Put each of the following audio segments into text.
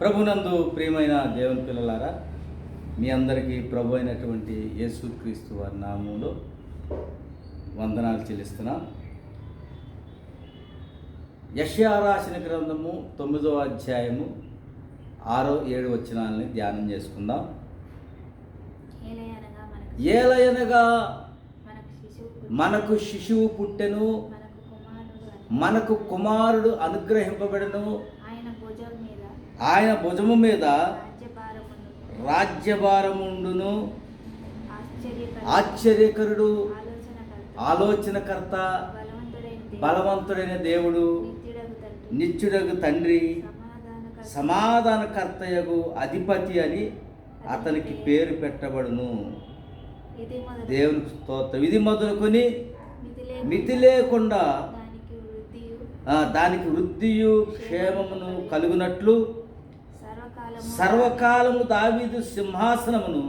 ప్రభునందు ప్రియమైన దేవుని పిల్లలారా మీ అందరికీ ప్రభు అయినటువంటి యేసుక్రీస్తు వారి నామంలో వందనాలు చెల్లిస్తున్నా. యష్యా రాసిన గ్రంథము తొమ్మిదో అధ్యాయము ఆరో ఏడు వచనాలని ధ్యానం చేసుకుందాం. ఏలయనగా మనకు శిశువు పుట్టెను మనకు కుమారుడు అనుగ్రహింపబడను. ఆయన భుజము మీద రాజ్యభారముండును. ఆశ్చర్యకర ఆశ్చర్యకరుడు. ఆలోచనకర్త. బలవంతుడైన దేవుడు, నిత్యుడగు తండ్రి. తండ్రి. సమాధానకర్త. సమాధానకర్తయగు అధిపతి అని అతనికి పేరు పెట్టబడును. దేవునికి స్తోత్రం. ఇది మొదలుకొని మితి లేకుండా దానికి వృద్ధియు. క్షేమమును కలుగునట్లు సర్వకాలము దావీదు సింహాసనమును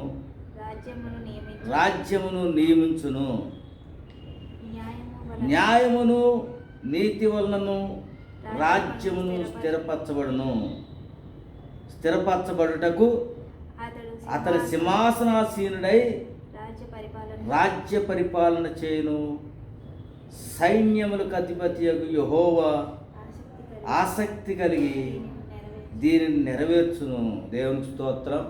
రాజ్యమును నియమించి రాజ్యమును నియమించును. న్యాయమును నీతి వలనను రాజ్యమును స్థిరపరచబడును. స్థిరపరచబడుటకు అతడు అతని సింహాసనాసీనుడై రాజ్య పరిపాలన రాజ్య పరిపాలన చేయును. సైన్యములకు అధిపతి యహోవా. ఆసక్తి కలిగి ఆసక్తి కలిగి నెరవేర్చు. దీనిని నెరవేర్చును. దేవుని స్తోత్రం.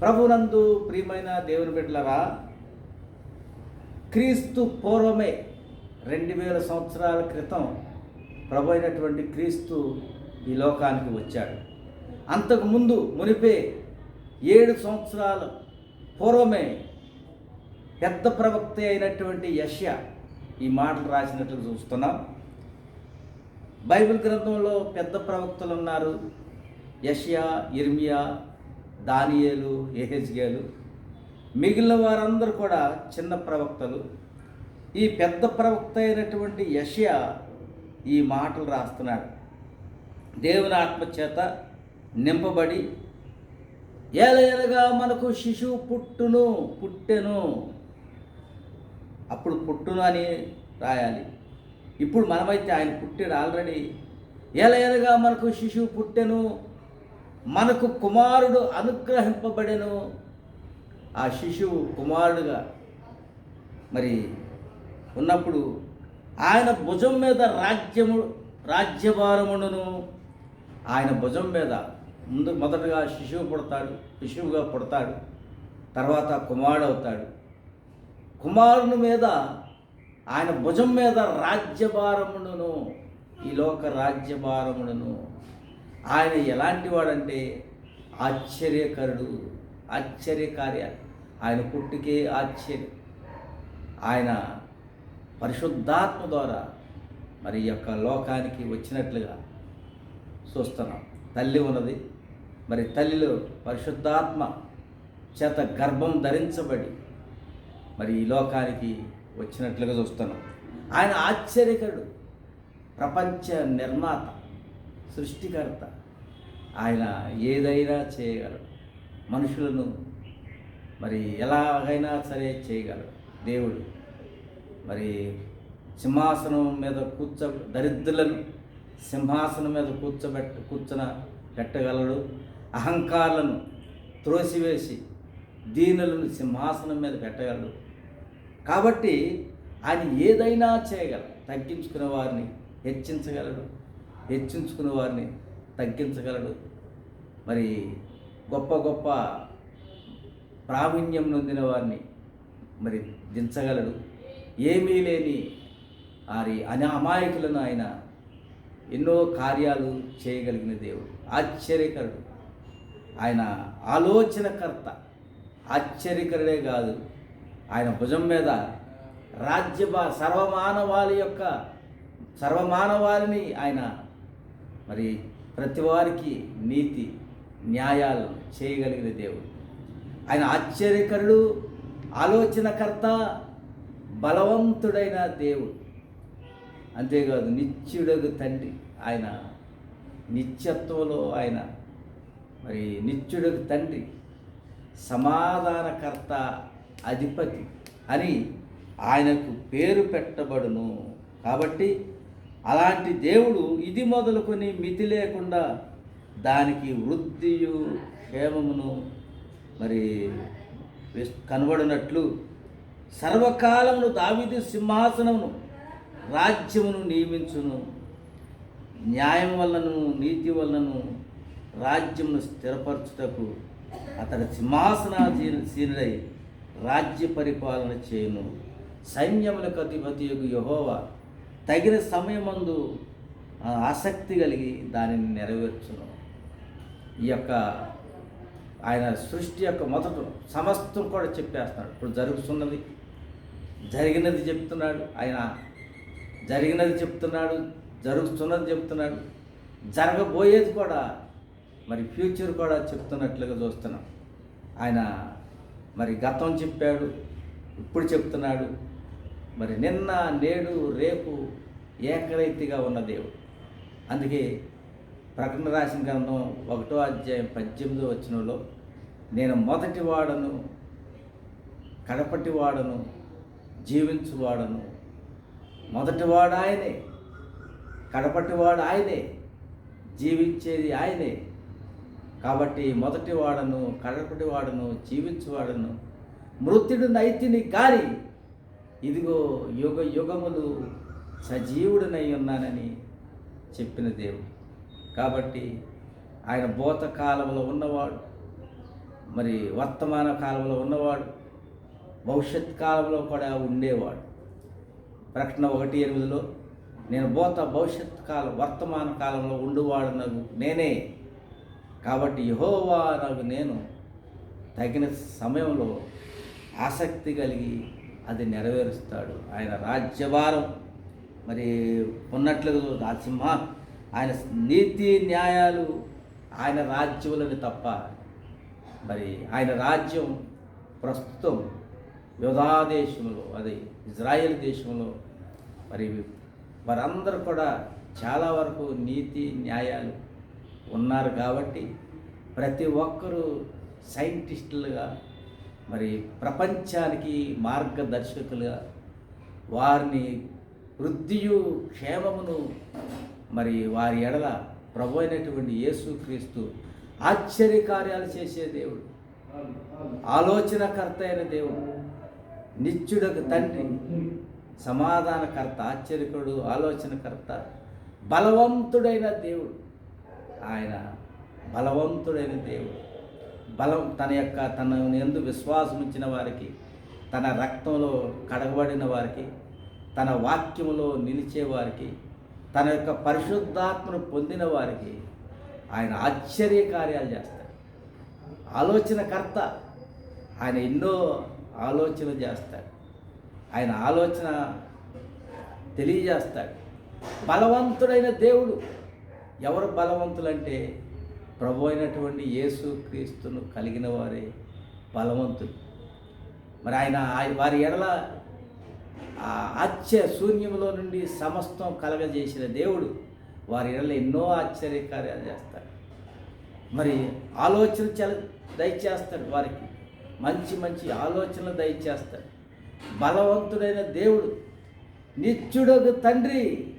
ప్రభునందు ప్రియమైన దేవుని బిడ్డలరా క్రీస్తు పూర్వమే రెండు వేల సంవత్సరాల క్రితం ప్రభు అయినటువంటి క్రీస్తు ఈ లోకానికి వచ్చాడు. అంతకుముందు మునిపే ఏడు సంవత్సరాల పూర్వమే పెద్ద ప్రవక్త అయినటువంటి యష్య ఈ మాటలు రాసినట్లు చూస్తున్నాం. బైబిల్ గ్రంథంలో పెద్ద ప్రవక్తలు ఉన్నారు. యష్యా ఇర్మియా దానియేలు ఎహెజ్గేలు మిగిలిన వారందరూ కూడా చిన్న ప్రవక్తలు. ఈ పెద్ద ప్రవక్త అయినటువంటి యష్యా ఈ మాటలు రాస్తున్నాడు. దేవుని ఆత్మచేత నింపబడి ఏలయనగా మనకు శిశువు పుట్టును పుట్టెను. అప్పుడు పుట్టును అని రాయాలి. ఇప్పుడు మనమైతే ఆయన పుట్టాడు ఆల్రెడీ. ఏలయనగా మనకు శిశువు పుట్టెను. మనకు కుమారుడు అనుగ్రహింపబడెను. ఆ శిశువు కుమారుడుగా మరి ఉన్నప్పుడు ఆయన భుజం మీద రాజ్యము రాజ్యభారమును ఆయన భుజం మీద ముందు మొదటగా శిశువు పుడతాడు శిశువుగా పుడతాడు తర్వాత కుమారుడు అవుతాడు కుమారుని మీద ఆయన భుజం మీద రాజ్యభారమును ఈ లోక రాజ్యభారమును ఆయన ఎలాంటి వాడంటే ఆశ్చర్యకరుడు ఆశ్చర్యకార్య. ఆయన పుట్టుకే ఆశ్చర్యం. ఆయన పరిశుద్ధాత్మ ద్వారా మరి యొక్క లోకానికి వచ్చినట్లుగా చూస్తున్నాం. తల్లి ఉన్నది మరి తల్లిలో పరిశుద్ధాత్మ చేత గర్భం ధరించబడి మరి ఈ లోకానికి వచ్చినట్లుగా చూస్తున్నాం. ఆయన ఆశ్చర్యకరుడు ప్రపంచ నిర్మాత. సృష్టికర్త. ఆయన ఏదైనా చేయగలడు. మనుషులను మరి ఎలాగైనా సరే చేయగలడు. దేవుడు మరి సింహాసనం మీద కూర్చో దరిద్రులను సింహాసనం మీద కూర్చోబెట్ట కూర్చున పెట్టగలడు. అహంకారులను త్రోసివేసి దీనులను సింహాసనం మీద పెట్టగలడు. కాబట్టి ఆయన ఏదైనా చేయగలడు. తగ్గించుకునే వారిని హెచ్చించగలడు. హెచ్చించుకునే వారిని తగ్గించగలడు. మరి గొప్ప గొప్ప ప్రావీణ్యం నొందిన వారిని మరి దించగలడు. ఏమీ లేని వారి అని అమాయకులను ఆయన ఎన్నో కార్యాలు చేయగలిగిన దేవుడు. ఆశ్చర్యకరుడు. ఆయన ఆలోచనకర్త. ఆశ్చర్యకరుడే కాదు. ఆయన భుజం మీద రాజ్యభా సర్వమానవాళి యొక్క సర్వమానవాళిని ఆయన మరి ప్రతి వారికి నీతి న్యాయాలు చేయగలిగిన దేవుడు. ఆయన ఆశ్చర్యకరుడు ఆలోచనకర్త బలవంతుడైన దేవుడు. అంతేకాదు నిత్యుడగు తండ్రి ఆయన నిత్యత్వంలో ఆయన. మరి నిత్యుడకు తండ్రి సమాధానకర్త అధిపతి అని ఆయనకు పేరు పెట్టబడును. కాబట్టి అలాంటి దేవుడు ఇది మొదలుకొని మితి లేకుండా దానికి వృద్ధియు క్షేమమును మరి కనబడినట్లు సర్వకాలమును దావిది సింహాసనమును రాజ్యమును నియమించును. న్యాయం వలనను నీతి వలనను రాజ్యమును స్థిరపరచుటకు అతడు సింహాసనాధీనశీనుడై రాజ్య పరిపాలన చేయను. సైన్యములకు అధిపతి యహోవా. తగిన సమయమందు ఆసక్తి కలిగి దానిని నెరవేర్చును. ఈ యొక్క ఆయన సృష్టి యొక్క మొదట సమస్తం కూడా చెప్పేస్తున్నాడు. ఇప్పుడు జరుగుతున్నది జరిగినది చెప్తున్నాడు ఆయన జరిగినది చెప్తున్నాడు జరుగుతున్నది చెప్తున్నాడు జరగబోయేది కూడా మరి ఫ్యూచర్ కూడా చెప్తున్నట్లుగా చూస్తున్నాం. ఆయన మరి గతం చెప్పాడు ఇప్పుడు చెప్తున్నాడు. మరి నిన్న నేడు రేపు ఏకరీతిగా ఉన్న దేవుడు. అందుకే ప్రకటన రాసిన గ్రంథం ఒకటో అధ్యాయం పద్దెనిమిదో వచ్చినలో నేను మొదటి వాడను కడపటి వాడను జీవించువాడను మొదటివాడు ఆయనే కడపటివాడు ఆయనే జీవించేది ఆయనే. కాబట్టి మొదటి వాడను కడపటి వాడను జీవించువాడను మృత్యుడు నైతిని కారి ఇదిగో యుగ యుగములు సజీవుడనై ఉన్నానని చెప్పిన దేవుడు. కాబట్టి ఆయన భూత కాలంలో ఉన్నవాడు మరి వర్తమాన కాలంలో ఉన్నవాడు భవిష్యత్ కాలంలో కూడా ఉండేవాడు. ప్రకటన ఒకటి ఎనిమిదిలో నేను భూత భవిష్యత్ కాలం వర్తమాన కాలంలో ఉండువాడు నాకు నేనే. కాబట్టి యహోవా నాకు నేను తగిన సమయంలో ఆసక్తి కలిగి అది నెరవేరుస్తాడు. ఆయన రాజ్యభారం మరి ఉన్నట్లుగా ఆ ఆయన నీతి న్యాయాలు ఆయన రాజ్యములని తప్ప మరి ఆయన రాజ్యం ప్రస్తుతం యోధా దేశంలో అది ఇజ్రాయెల్ దేశంలో మరి వారందరూ కూడా చాలా వరకు నీతి న్యాయాలు ఉన్నారు కాబట్టి ప్రతి ఒక్కరూ సైంటిస్టులుగా మరి ప్రపంచానికి మార్గదర్శకులుగా వారిని వృద్ధియు క్షేమమును మరి వారి ఎడల ప్రభు అయినటువంటి యేసుక్రీస్తు ఆశ్చర్యకార్యాలు చేసే దేవుడు. ఆలోచనకర్త అయిన దేవుడు. నిత్యుడకు తండ్రి. సమాధానకర్త ఆశ్చర్యకుడు ఆలోచనకర్త బలవంతుడైన దేవుడు. ఆయన బలవంతుడైన దేవుడు. బలం తన యొక్క తన ఎందు విశ్వాసం ఇచ్చిన వారికి తన రక్తంలో కడగబడిన వారికి తన వాక్యములో నిలిచే వారికి తన యొక్క పరిశుద్ధాత్మను పొందిన వారికి ఆయన ఆశ్చర్య కార్యాలు చేస్తాడు. ఆలోచనకర్త ఆయన ఎన్నో ఆలోచనలు చేస్తాడు. ఆయన ఆలోచన తెలియజేస్తాడు. బలవంతుడైన దేవుడు ఎవరు బలవంతులంటే ప్రభు అయినటువంటి యేసు క్రీస్తును కలిగిన వారే బలవంతులు. మరి ఆయన వారి ఎడల ఆ ఆశ్చర్య శూన్యములో నుండి సమస్తం కలగజేసిన దేవుడు వారి ఎడల ఎన్నో ఆశ్చర్యకార్యాలు చేస్తాడు మరి ఆలోచన చల దయచేస్తాడు వారికి. మంచి మంచి ఆలోచనలు దయచేస్తాడు. బలవంతుడైన దేవుడు నిత్యుడగు తండ్రి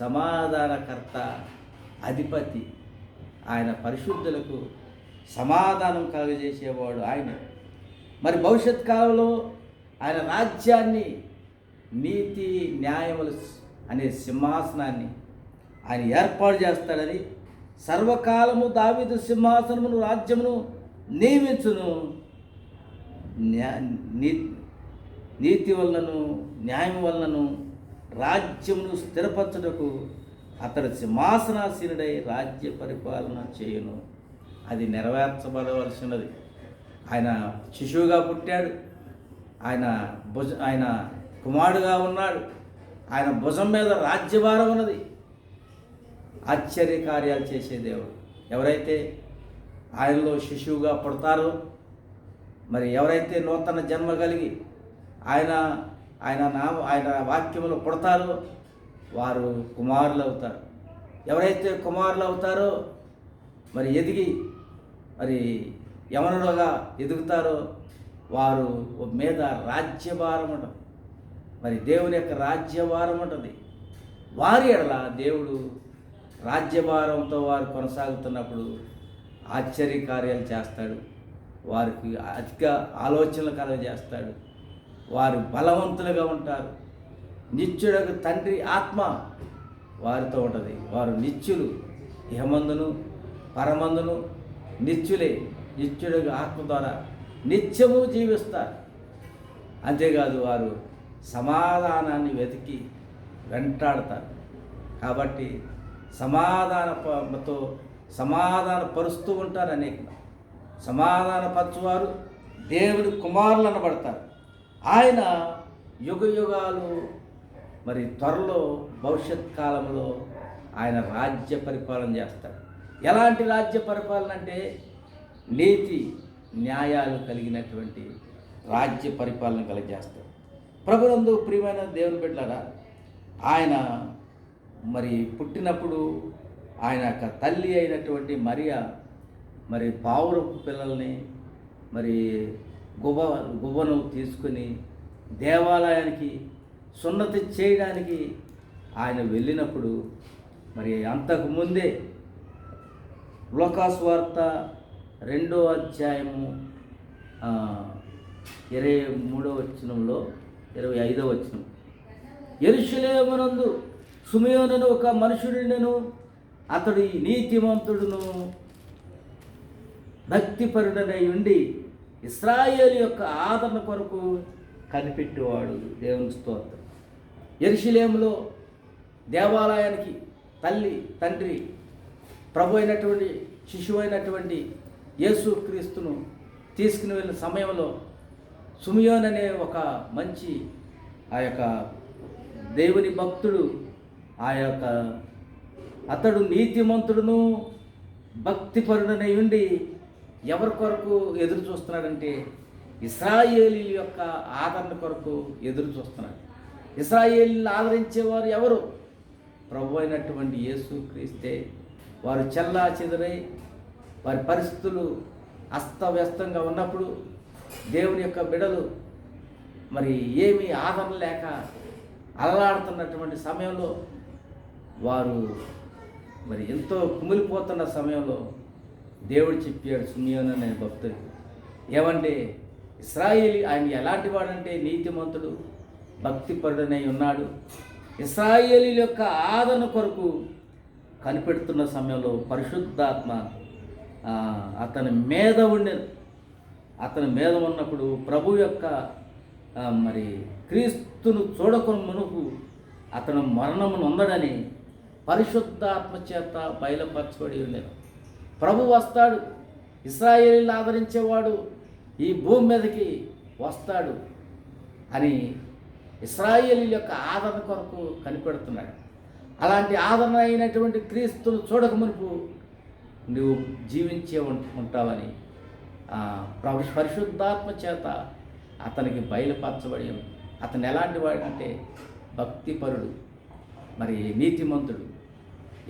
సమాధానకర్త అధిపతి. ఆయన పరిశుద్ధులకు సమాధానం కలుగజేసేవాడు ఆయన. మరి భవిష్యత్ కాలంలో ఆయన రాజ్యాన్ని నీతి న్యాయములు అనే సింహాసనాన్ని ఆయన ఏర్పాటు చేస్తాడని సర్వకాలము దావిదు సింహాసనమును రాజ్యమును నియమించును. నీ- నీతి వలనను న్యాయం వలనను రాజ్యమును స్థిరపరచుటకు అతడు సింహాసనాసీనుడై రాజ్య పరిపాలన చేయను. అది నెరవేర్చబడవలసినది. ఆయన శిశువుగా పుట్టాడు. ఆయన భుజ ఆయన కుమారుడుగా ఉన్నాడు. ఆయన భుజం మీద రాజ్యభారం ఉన్నది. ఆశ్చర్య కార్యాలు చేసే దేవుడు. ఎవరైతే ఆయనలో శిశువుగా పుడతారో మరి ఎవరైతే నూతన జన్మ కలిగి ఆయన ఆయన నా ఆయన వాక్యములు పుడతారో వారు కుమారులు అవుతారు ఎవరైతే కుమారులు అవుతారో మరి ఎదిగి మరి యవనులుగా ఎదుగుతారో వారు మీద రాజ్యభారం ఉండదు. మరి దేవుని యొక్క రాజ్యభారం ఉంటుంది. వారి ఎడల దేవుడు రాజ్యభారంతో వారు కొనసాగుతున్నప్పుడు ఆశ్చర్య కార్యాలు చేస్తాడు. వారికి అధిక ఆలోచనలు కలగజేస్తాడు వారు బలవంతులుగా ఉంటారు. నిత్యుడకు తండ్రి ఆత్మ వారితో ఉంటుంది. వారు నిత్యులు ఇహమందును పరమందును నిత్యులే. నిత్యుడకు ఆత్మ ద్వారా నిత్యము జీవిస్తారు. అంతేకాదు వారు సమాధానాన్ని వెతికి వెంటాడతారు. కాబట్టి సమాధానతో సమాధాన పరుస్తూ ఉంటారు అనేక సమాధాన దేవుడి కుమారులు అనబడతారు. ఆయన యుగ యుగాలు మరి త్వరలో భవిష్యత్ కాలంలో ఆయన రాజ్య పరిపాలన చేస్తాడు. ఎలాంటి రాజ్య పరిపాలన అంటే నీతి న్యాయాలు కలిగినటువంటి రాజ్య పరిపాలన కలిగజేస్తాడు ప్రభునందు ప్రియమైన దేవుని బిడ్డలారా ఆయన మరి పుట్టినప్పుడు ఆయన యొక్క తల్లి అయినటువంటి మరియ మరి పావురపు పిల్లల్ని మరి గుబ గువ్వను తీసుకుని దేవాలయానికి సున్నతి చేయడానికి ఆయన వెళ్ళినప్పుడు మరి అంతకు ముందే లోకాస్వార్త రెండో అధ్యాయము ఇరవై మూడో వచనంలో ఇరవై ఐదో వచ్చిన ఎరుషులేమనందు సుమయోనను ఒక మనుషుడినను అతడు ఈ నీతిమంతుడును భక్తిపరుడనై ఉండి ఇస్రాయేల్ యొక్క ఆదరణ కొరకు కనిపెట్టేవాడు. దేవుని స్తోత్రం. ఎరుషులేములో దేవాలయానికి తల్లి తండ్రి ప్రభు అయినటువంటి శిశువు అయినటువంటి యేసు క్రీస్తును తీసుకుని వెళ్ళిన సమయంలో సుమియోన్ అనే ఒక మంచి ఆ యొక్క దేవుని భక్తుడు ఆ యొక్క అతడు నీతిమంతుడును భక్తిపరుడనై ఉండి ఎవరి కొరకు ఎదురు చూస్తున్నాడంటే ఇస్రాయేలీ యొక్క ఆదరణ కొరకు ఎదురు చూస్తున్నాడు. ఇస్రాయేలీని ఆదరించేవారు ఎవరు? ప్రభు అయినటువంటి యేసు క్రీస్తే. వారు చెల్లా చెదురై వారి పరిస్థితులు అస్తవ్యస్తంగా ఉన్నప్పుడు దేవుని యొక్క బిడలు మరి ఏమీ ఆదరణ లేక అలలాడుతున్నటువంటి సమయంలో వారు మరి ఎంతో కుమిలిపోతున్న సమయంలో దేవుడు చెప్పాడు సుమియోన్ అనే భక్తుడికి ఏమంటే ఇస్రాయేలీ ఆయన ఎలాంటి వాడంటే నీతిమంతుడు భక్తిపరుడనై ఉన్నాడు. ఇస్రాయేలీల యొక్క ఆదరణ కొరకు కనిపెడుతున్న సమయంలో పరిశుద్ధాత్మ అతని మీద ఉండే అతని మీద ఉన్నప్పుడు ప్రభు యొక్క మరి క్రీస్తును చూడకుని మునుపు అతను మరణమును ఉందడని పరిశుద్ధాత్మ చేత బయలుపరచబడి ఉండేది ప్రభు వస్తాడు ఇస్రాయేలీని ఆదరించేవాడు ఈ భూమి మీదకి వస్తాడు అని ఇస్రాయేలీల యొక్క ఆదరణ కొరకు కనిపెడుతున్నాడు. అలాంటి ఆదరణ అయినటువంటి క్రీస్తును చూడక మునుపు నువ్వు జీవించే ఉంటావని పరిశుద్ధాత్మ చేత అతనికి బయలుపరచబడి అతను ఎలాంటి వాడంటే భక్తిపరుడు మరి నీతిమంతుడు.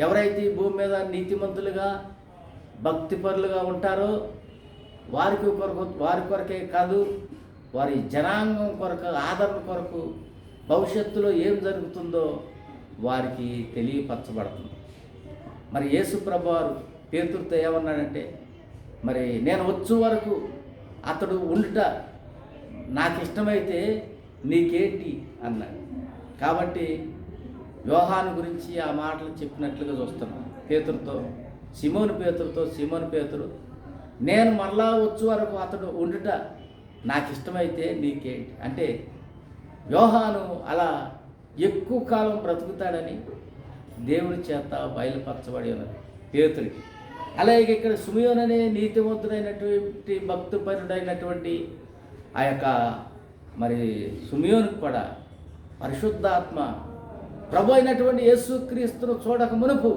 ఎవరైతే ఈ భూమి మీద నీతిమంతులుగా భక్తిపరులుగా ఉంటారో వారికి కొరకు వారి కొరకే కాదు వారి జనాంగం కొరకు ఆదరణ కొరకు భవిష్యత్తులో ఏం జరుగుతుందో వారికి తెలియపరచబడుతుంది. మరి యేసు ప్రభువారు పేతుడితో ఏమన్నాడంటే మరి నేను వచ్చు వరకు అతడు ఉండుట నాకు ఇష్టమైతే నీకేంటి అన్నాడు. కాబట్టి వ్యూహాన్ని గురించి ఆ మాటలు చెప్పినట్లుగా చూస్తున్నాం. పేతురుతో సిమోను పేతురుతో సిమోను పేతురు నేను మరలా వచ్చు వరకు అతడు ఉండుట నాకు ఇష్టమైతే నీకేంటి? అంటే వ్యూహాను అలా ఎక్కువ కాలం బ్రతుకుతాడని దేవుని చేత బయలుపరచబడి ఉన్నది పేతుడికి అలాగే ఇక్కడ సుమియోన్ అనే నీతివంతుడైనటువంటి భక్తిపరుడైనటువంటి ఆ యొక్క మరి సుమియోనికి కూడా పరిశుద్ధాత్మ ప్రభు అయినటువంటి యేసుక్రీస్తును చూడక మునుపు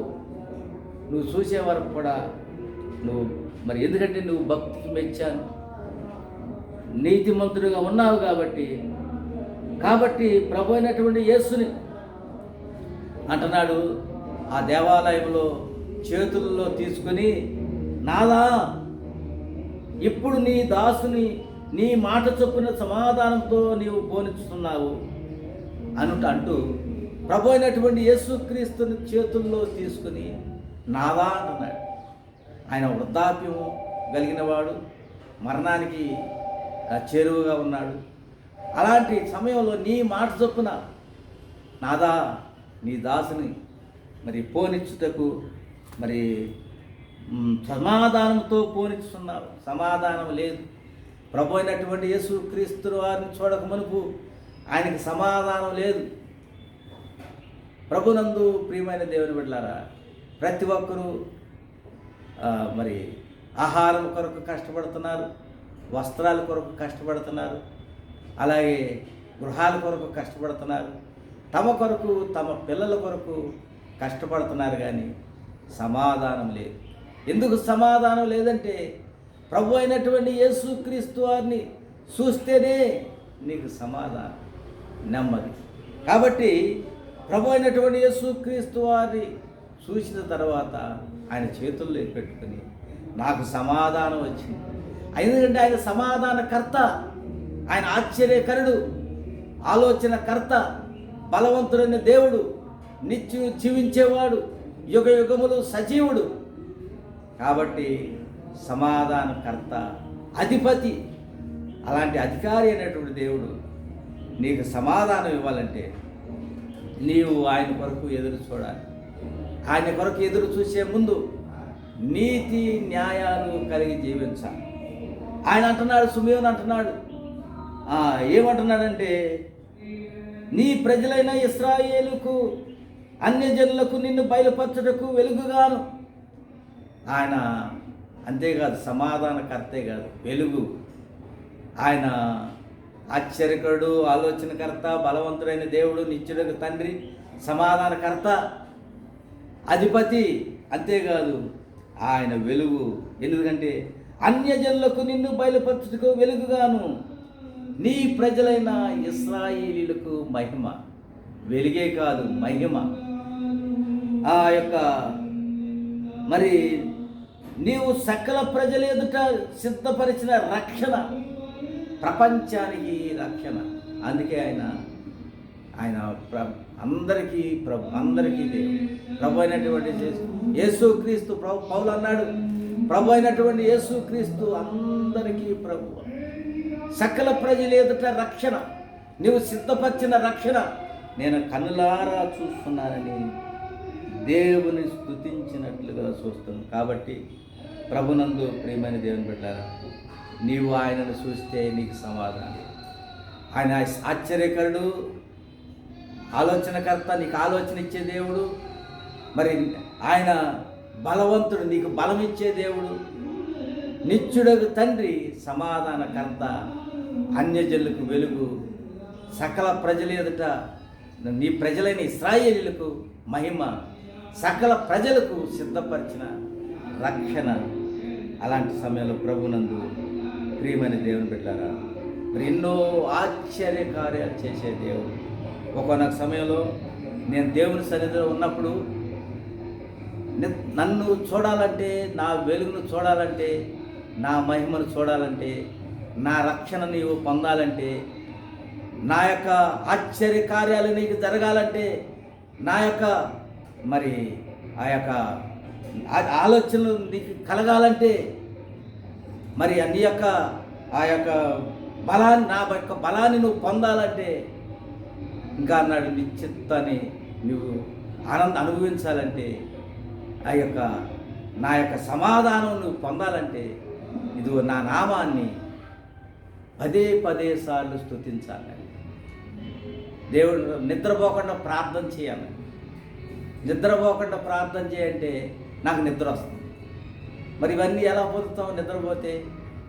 నువ్వు చూసే వరకు కూడా నువ్వు మరి ఎందుకంటే నువ్వు భక్తికి మెచ్చాను. నీతిమంతుడిగా ఉన్నావు కాబట్టి కాబట్టి ప్రభు అయినటువంటి యేసుని అంటున్నాడు ఆ దేవాలయంలో చేతుల్లో తీసుకుని నాదా ఇప్పుడు నీ దాసుని నీ మాట చొప్పున సమాధానంతో నీవు పోనిస్తున్నావు అనుట అంటూ ప్రభు అయినటువంటి యేసుక్రీస్తుని చేతుల్లో తీసుకుని నాదా అంటున్నాడు ఆయన వృద్ధాప్యం కలిగినవాడు మరణానికి చేరువుగా చేరువగా ఉన్నాడు. అలాంటి సమయంలో నీ మాట చొప్పున నాదా నీ దాసుని మరి పోనిచ్చుటకు మరి సమాధానంతో పోనిస్తున్నారు. సమాధానం లేదు. ప్రభు అయినటువంటి యేసు క్రీస్తు వారిని చూడక మునుపు ఆయనకి సమాధానం లేదు. ప్రభునందు ప్రియమైన దేవుని బిడ్డలారా ప్రతి ఒక్కరూ మరి ఆహారం కొరకు కష్టపడుతున్నారు వస్త్రాల కొరకు కష్టపడుతున్నారు అలాగే గృహాల కొరకు కష్టపడుతున్నారు తమ కొరకు తమ పిల్లల కొరకు కష్టపడుతున్నారు కానీ సమాధానం లేదు. ఎందుకు సమాధానం లేదంటే ప్రభు అయినటువంటి యేసుక్రీస్తు వారిని చూస్తేనే నీకు సమాధానం నెమ్మది. కాబట్టి ప్రభు అయినటువంటి యేసుక్రీస్తు వారిని చూసిన తర్వాత ఆయన చేతుల్లో పెట్టుకుని నాకు సమాధానం వచ్చింది. ఎందుకంటే ఆయన సమాధానకర్త ఆయన ఆశ్చర్యకరుడు ఆలోచనకర్త బలవంతుడైన దేవుడు నిత్యం జీవించేవాడు. యుగ యుగములు సజీవుడు. కాబట్టి సమాధానకర్త అధిపతి అలాంటి అధికారి అయినటువంటి దేవుడు నీకు సమాధానం ఇవ్వాలంటే నీవు ఆయన కొరకు ఎదురు చూడాలి. ఆయన కొరకు ఎదురు చూసే ముందు నీతి న్యాయాలు కలిగి జీవించాలి. ఆయన అంటున్నాడు సుమేవుని అంటున్నాడు. ఏమంటున్నాడంటే నీ ప్రజలైన ఇస్రాయేలుకు అన్యజనులకు నిన్ను బయలుపరచుటకు వెలుగుగాను. ఆయన అంతేకాదు సమాధానకర్తే కాదు వెలుగు. ఆయన ఆశ్చర్యకరుడు ఆలోచనకర్త బలవంతుడైన దేవుడు నిత్యుడకు తండ్రి సమాధానకర్త అధిపతి. అంతేకాదు ఆయన వెలుగు. ఎందుకంటే అన్యజనులకు నిన్ను బయలుపరచుటకు వెలుగుగాను. నీ ప్రజలైన ఇస్రాయేలీలకు మహిమ. వెలుగే కాదు మహిమ. ఆ యొక్క మరి నీవు సకల ప్రజల ఎదుట సిద్ధపరిచిన రక్షణ ప్రపంచానికి రక్షణ. అందుకే ఆయన ఆయన ప్ర అందరికీ ప్రభు అందరికీ దేవుడు. ప్రభు అయినటువంటి యేసు- యేసుక్రీస్తు ప్రభు పౌలు అన్నాడు ప్రభు అయినటువంటి యేసుక్రీస్తు అందరికీ ప్రభు. సకల ప్రజల ఎదుట రక్షణ నీవు సిద్ధపరిచిన రక్షణ. నేను కన్నులారా చూస్తున్నానని దేవుని స్థుతించినట్లుగా చూస్తుంది కాబట్టి ప్రభునందు ప్రియమైన దేవుని బిడ్డారా నీవు ఆయనను చూస్తే నీకు సమాధానం. ఆయన ఆశ్చర్యకరుడు ఆలోచనకర్త నీకు ఆలోచన ఇచ్చే దేవుడు మరి ఆయన బలవంతుడు నీకు బలం ఇచ్చే దేవుడు నిత్యుడకు తండ్రి సమాధానకర్త అన్యజనులకు వెలుగు సకల ప్రజల ఎదుట నీ ప్రజలైన ఇస్రాయేలీలకు మహిమ సకల ప్రజలకు సిద్ధపరిచిన రక్షణ అలాంటి సమయంలో ప్రభునందు ప్రియమైన దేవుని పెట్టారా మరి ఎన్నో ఆశ్చర్య కార్యాలు చేసే దేవుడు. ఒకనొక సమయంలో నేను దేవుని సన్నిధిలో ఉన్నప్పుడు నన్ను చూడాలంటే నా వెలుగును చూడాలంటే నా మహిమను చూడాలంటే నా రక్షణ నీవు పొందాలంటే నా యొక్క ఆశ్చర్య కార్యాలు నీకు జరగాలంటే నా యొక్క మరి ఆ యొక్క ఆలోచనలు నీకు కలగాలంటే మరి నీ యొక్క ఆ యొక్క బలాన్ని నా యొక్క బలాన్ని నువ్వు పొందాలంటే ఇంకా అన్నాడు నీ చిత్తాన్ని నువ్వు ఆనంద అనుభవించాలంటే ఆ యొక్క నా యొక్క సమాధానం నువ్వు పొందాలంటే ఇది నా నామాన్ని పదే పదే సార్లు స్తుతించాలి. దేవుడు నిద్రపోకుండా ప్రార్థన చేయాలి. నిద్రపోకుండా ప్రార్థన చేయంటే నాకు నిద్ర వస్తుంది. మరి ఇవన్నీ ఎలా పొందుతాం నిద్రపోతే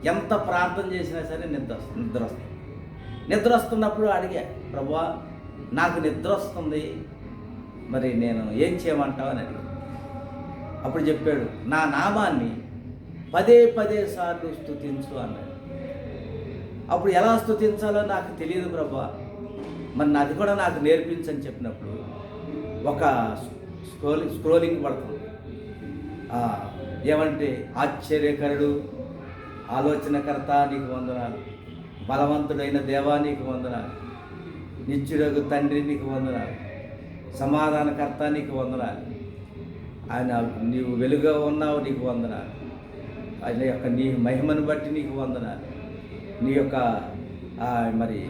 ఎంత ప్రార్థన చేసినా సరే నిద్ర వస్తుంది. నిద్ర వస్తుంది. నిద్ర వస్తున్నప్పుడు అడిగా ప్రభా నాకు నిద్ర వస్తుంది. మరి నేను ఏం చేయమంటావు? అని అడిగాను అప్పుడు చెప్పాడు నా నామాన్ని పదే పదే సార్లు స్థుతించు అన్నాడు. అప్పుడు ఎలా స్థుతించాలో నాకు తెలియదు ప్రభా. మరి అది కూడా నాకు నేర్పించని చెప్పినప్పుడు ఒక స్క్రోలింగ్ స్క్రోలింగ్ పడుతుంది ఏమంటే ఆశ్చర్యకరుడు ఆలోచనకర్త నీకు వందనాలు. బలవంతుడైన దేవా నీకు వందనాలు. నిత్యుడకు తండ్రి నీకు వందనాలు. సమాధానకర్త నీకు వందనాలు. ఆయన నీవు వెలుగా ఉన్నావు నీకు వందనాలు. ఆయన యొక్క నీ మహిమను బట్టి నీకు వందనాలు. నీ యొక్క మరి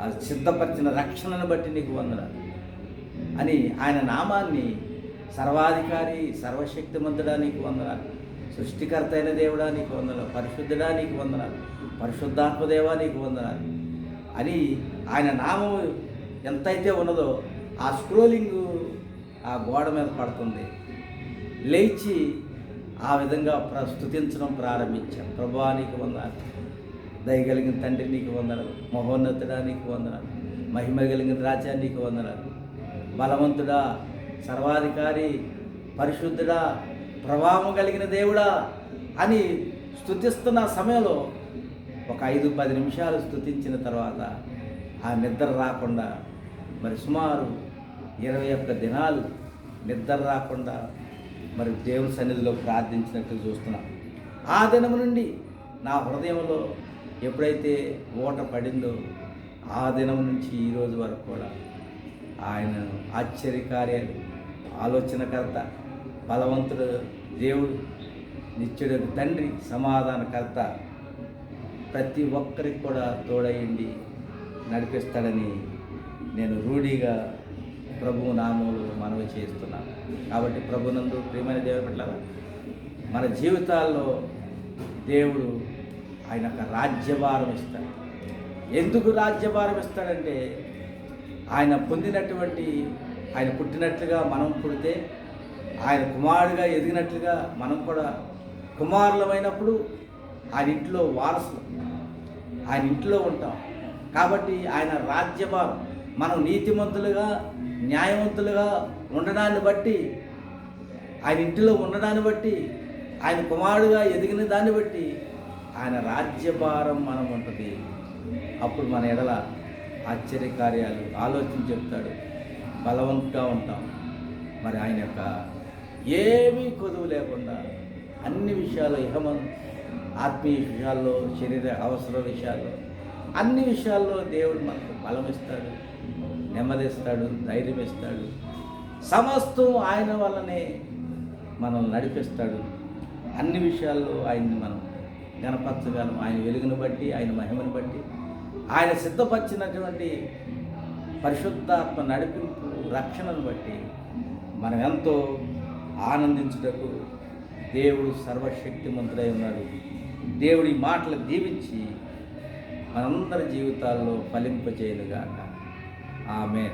ఆ సిద్ధపరిచిన రక్షణను బట్టి నీకు వందనాలు. అని ఆయన నామాన్ని సర్వాధికారి సర్వశక్తిమంతుడా నీకు వందనాలు. సృష్టికర్త అయిన దేవుడా నీకు వందనాలు. పరిశుద్ధుడా నీకు వందనాలు. పరిశుద్ధాత్మదేవా నీకు వందనాలు. అని ఆయన నామం ఎంతైతే ఉన్నదో ఆ స్క్రోలింగ్ ఆ గోడ మీద పడుతుంది. లేచి ఆ విధంగా ప్ర స్తుతించడం ప్రారంభించాం ప్రభా నీకు వందనాలు. దయగలిగిన తండ్రి నీకు వందనాలు. మహోన్నతుడా నీకు వందనాలు. మహిమ కలిగిన రాజా నీకు వందనాలు. బలవంతుడా సర్వాధికారి పరిశుద్ధుడా ప్రభావం కలిగిన దేవుడా అని స్థుతిస్తున్న సమయంలో ఒక ఐదు పది నిమిషాలు స్థుతించిన తర్వాత ఆ నిద్ర రాకుండా మరి సుమారు ఇరవై ఒక్క దినాలు నిద్ర రాకుండా మరి దేవుని సన్నిధిలో ప్రార్థించినట్లు చూస్తున్నాం. ఆ దినం నుండి నా హృదయంలో ఎప్పుడైతే ఓట పడిందో ఆ దినం నుంచి ఈరోజు వరకు కూడా ఆయన ఆశ్చర్యకార్యాలు. ఆలోచనకర్త బలవంతుడు దేవుడు నిత్యుడు తండ్రి సమాధానకర్త. ప్రతి ఒక్కరికి కూడా తోడయండి నడిపిస్తాడని నేను రూఢిగా ప్రభు నామములు మనవి చేస్తున్నాను. కాబట్టి ప్రభునందు ప్రియమైన దేవుడు పట్ల మన జీవితాల్లో దేవుడు ఆయన యొక్క రాజ్యభారం ఇస్తాడు. ఎందుకు రాజ్యభారం ఇస్తాడంటే ఆయన పొందినటువంటి ఆయన పుట్టినట్లుగా మనం పుడితే ఆయన కుమారుడిగా ఎదిగినట్లుగా మనం కూడా కుమారులమైనప్పుడు ఆయన ఇంట్లో వారసులు. ఆయన ఇంట్లో ఉంటాం. కాబట్టి ఆయన రాజ్యభారం. మనం నీతిమంతులుగా న్యాయవంతులుగా ఉండడాన్ని బట్టి ఆయన ఇంటిలో ఉండడాన్ని బట్టి ఆయన కుమారుడుగా ఎదిగిన దాన్ని బట్టి ఆయన రాజ్యభారం మనం ఉంటుంది. అప్పుడు మన ఎడల ఆశ్చర్యకార్యాలు ఆలోచన చెప్తాడు. బలవంతంగా ఉంటాం. మరి ఆయన యొక్క ఏమీ కొదువు లేకుండా అన్ని విషయాలు ఇహమం ఆత్మీయ విషయాల్లో శరీర అవసర విషయాల్లో అన్ని విషయాల్లో దేవుడు మనకు బలం ఇస్తాడు నెమ్మదిస్తాడు ధైర్యం ఇస్తాడు. సమస్తం ఆయన వల్లనే మనం నడిపిస్తాడు. అన్ని విషయాల్లో ఆయన్ని మనం గణపరచగలం. ఆయన వెలుగును బట్టి ఆయన మహిమను బట్టి ఆయన సిద్ధపరిచినటువంటి పరిశుద్ధాత్మ నడిపింపు రక్షణను బట్టి మనం ఎంతో ఆనందించుటకు దేవుడు సర్వశక్తిమంతుడై ఉన్నాడు. దేవుడి మాటలు దీవించి మనందరి జీవితాల్లో ఫలింపచేయనుగాక. ఆమె